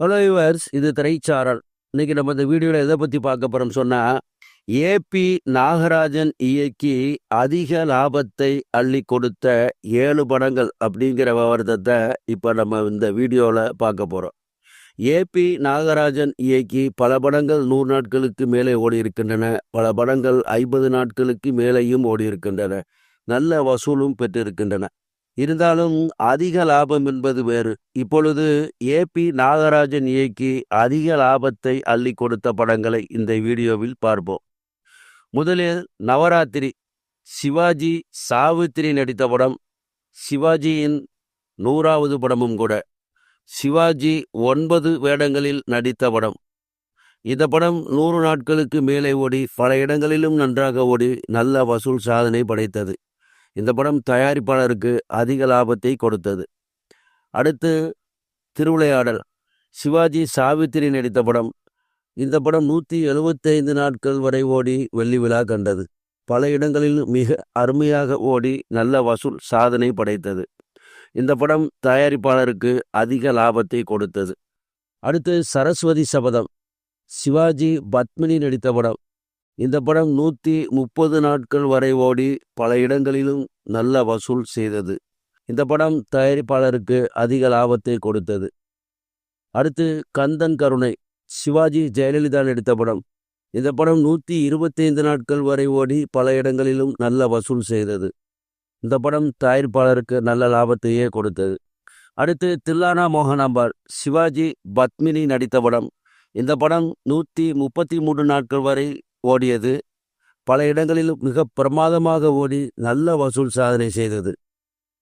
Hello yours இது திரைச்சாரல். இன்னைக்கு நம்ம இந்த வீடியோவில் எதை பற்றி பார்க்க போகிறோம் சொன்னால் ஏபி நாகராஜன் இயக்கி அதிக லாபத்தை அள்ளி கொடுத்த ஏழு படங்கள் அப்படிங்கிற விவரத்தை இப்போ நம்ம இந்த வீடியோவில் பார்க்க போகிறோம் ஏபி நாகராஜன் இயக்கி பல படங்கள் நூறு நாட்களுக்கு மேலே ஓடி இருக்கின்றன. பல படங்கள் ஐம்பது நாட்களுக்கு மேலேயும் ஓடி இருக்கின்றன. நல்ல வசூலும் பெற்றிருக்கின்றன. இருந்தாலும் அதிக லாபம் என்பது வேறு. இப்பொழுது ஏ பி நாகராஜன் இயக்கி அதிக லாபத்தை அள்ளி கொடுத்த படங்களை இந்த வீடியோவில் பார்ப்போம். முதலில் நவராத்திரி சிவாஜி சாவித்திரி நடித்த படம் சிவாஜியின் நூறாவது படமும் கூட. சிவாஜி ஒன்பது வேடங்களில் நடித்த படம். இந்த படம் நூறு நாட்களுக்கு மேலே ஓடி பல இடங்களிலும் நன்றாக ஓடி நல்ல வசூல் சாதனை படைத்தது. இந்த படம் தயாரிப்பாளருக்கு அதிக லாபத்தை கொடுத்தது. அடுத்து திருவிளையாடல். சிவாஜி சாவித்திரி நடித்த படம். இந்த படம் நூற்றி எழுபத்தைந்து நாட்கள் வரை ஓடி வெள்ளி விழா கண்டது. பல இடங்களில் மிக அருமையாக ஓடி நல்ல வசூல் சாதனை படைத்தது. இந்த படம் தயாரிப்பாளருக்கு அதிக லாபத்தை கொடுத்தது. அடுத்து சரஸ்வதி சபதம். சிவாஜி பத்மினி நடித்த படம். இந்த படம் நூற்றி முப்பது நாட்கள் வரை ஓடி பல இடங்களிலும் நல்ல வசூல் செய்தது. இந்த படம் தயாரிப்பாளருக்கு அதிக லாபத்தை கொடுத்தது. அடுத்து கந்தன் கருணை சிவாஜி ஜெயலலிதா நடித்த படம். இந்த படம் நூற்றி இருபத்தைந்து நாட்கள் வரை ஓடி பல இடங்களிலும் நல்ல வசூல் செய்தது. இந்த படம் தயாரிப்பாளருக்கு நல்ல லாபத்தையே கொடுத்தது. அடுத்து தில்லானா மோகனாம்பாள் சிவாஜி பத்மினி நடித்த படம். இந்த படம் நூற்றி முப்பத்தி மூன்று நாட்கள் வரை ஓடியது. பல இடங்களிலும் மிக பிரமாதமாக ஓடி நல்ல வசூல் சாதனை செய்தது.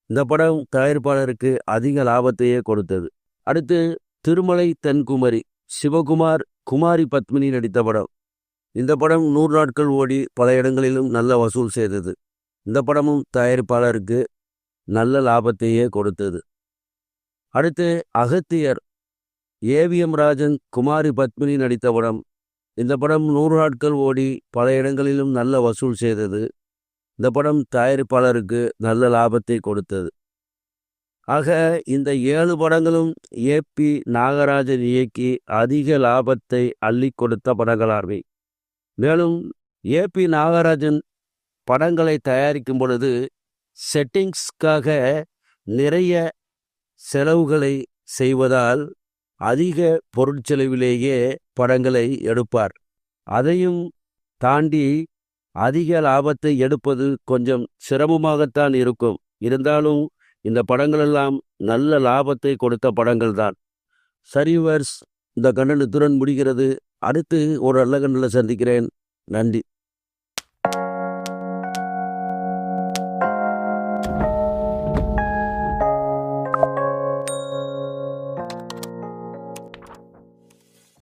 இந்த படம் தயாரிப்பாளருக்கு அதிக லாபத்தையே கொடுத்தது. அடுத்து திருமலை தென்குமரி சிவகுமார் குமாரி பத்மினி நடித்த படம். இந்த படம் நூறு நாட்கள் ஓடி பல இடங்களிலும் நல்ல வசூல் செய்தது. இந்த படமும் தயாரிப்பாளருக்கு நல்ல லாபத்தையே கொடுத்தது. அடுத்து அகத்தியர் ஏவிஎம் ராஜன் குமாரி பத்மினி நடித்த படம் இந்த படம் நூறு நாட்கள் ஓடி பல இடங்களிலும் நல்ல வசூல் செய்தது. இந்த படம் தயாரிப்பாளருக்கு நல்ல லாபத்தை கொடுத்தது. ஆக இந்த ஏழு படங்களும் ஏபி நாகராஜன் இயக்கி அதிக லாபத்தை அள்ளி கொடுத்த படங்களார்வை மேலும் ஏபி நாகராஜன் படங்களை தயாரிக்கும் பொழுது செட்டிங்ஸ்க்காக நிறைய செலவுகளை செய்வதால் அதிக பொருட்செலவிலேயே படங்களை எடுப்பார். அதையும் தாண்டி அதிக லாபத்தை எடுப்பது கொஞ்சம் சிரமமாகத்தான் இருக்கும். இருந்தாலும் இந்த படங்களெல்லாம் நல்ல லாபத்தை கொடுத்த படங்கள் தான் சரிவர்ஸ் இந்த கண்ணனுத்துடன் முடிகிறது. அடுத்து ஒரு நல்ல கண்ணில் சந்திக்கிறேன். நன்றி.